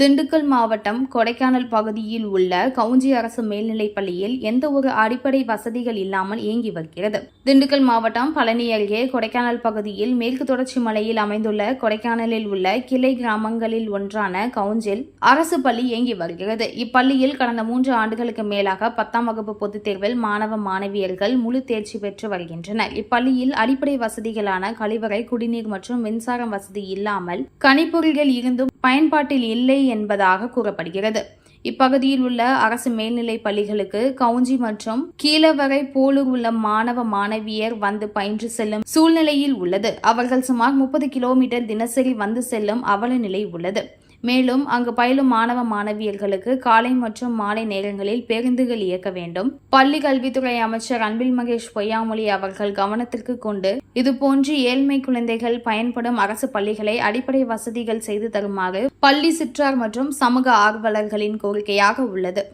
திண்டுக்கல் மாவட்டம் கொடைக்கானல் பகுதியில் உள்ள கவுஞ்சி அரசு மேல்நிலைப் பள்ளியில் எந்த ஒரு அடிப்படை வசதிகள் இல்லாமல் இயங்கி வருகிறது. திண்டுக்கல் மாவட்டம் பழனி அருகே கொடைக்கானல் பகுதியில் மேற்கு தொடர்ச்சி மலையில் அமைந்துள்ள கொடைக்கானலில் உள்ள கிளை கிராமங்களில் ஒன்றான கவுஞ்சில் அரசு பள்ளி இயங்கி வருகிறது. இப்பள்ளியில் கடந்த மூன்று ஆண்டுகளுக்கு மேலாக பத்தாம் வகுப்பு பொதுத் தேர்வில் மாணவ மாணவியர்கள் முழு தேர்ச்சி பெற்று வருகின்றனர். இப்பள்ளியில் அடிப்படை வசதிகளான கழிவறை குடிநீர் மற்றும் மின்சாரம் வசதி இல்லாமல் கணிப்பொறிகள் இருந்தும் பயன்பாட்டில் இல்லை என்பதாக கூறப்படுகிறது. இப்பகுதியில் உள்ள அரசு மேல்நிலை பள்ளிகளுக்கு கவுஞ்சி மற்றும் கீழவரை போலூர் உள்ள மாணவ மாணவியர் வந்து பயின்று செல்லும் சூழ்நிலையில் உள்ளது. அவர்கள் சுமார் முப்பது கிலோமீட்டர் தினசரி வந்து செல்லும் அவல நிலை உள்ளது. மேலும் அங்கு பயிலும் மாணவ மாணவியர்களுக்கு காலை மற்றும் மாலை நேரங்களில் பேருந்துகள் இயக்க வேண்டும். பள்ளி கல்வித்துறை அமைச்சர் அன்பில் மகேஷ் பொய்யாமொழி அவர்கள் கவனத்திற்கு கொண்டு இதுபோன்று ஏழ்மை குழந்தைகள் பயன்படும் அரசு பள்ளிகளை அடிப்படை வசதிகள் செய்து தருமாறு பள்ளி சிற்றார் மற்றும் சமூக ஆர்வலர்களின் கோரிக்கையாக உள்ளது.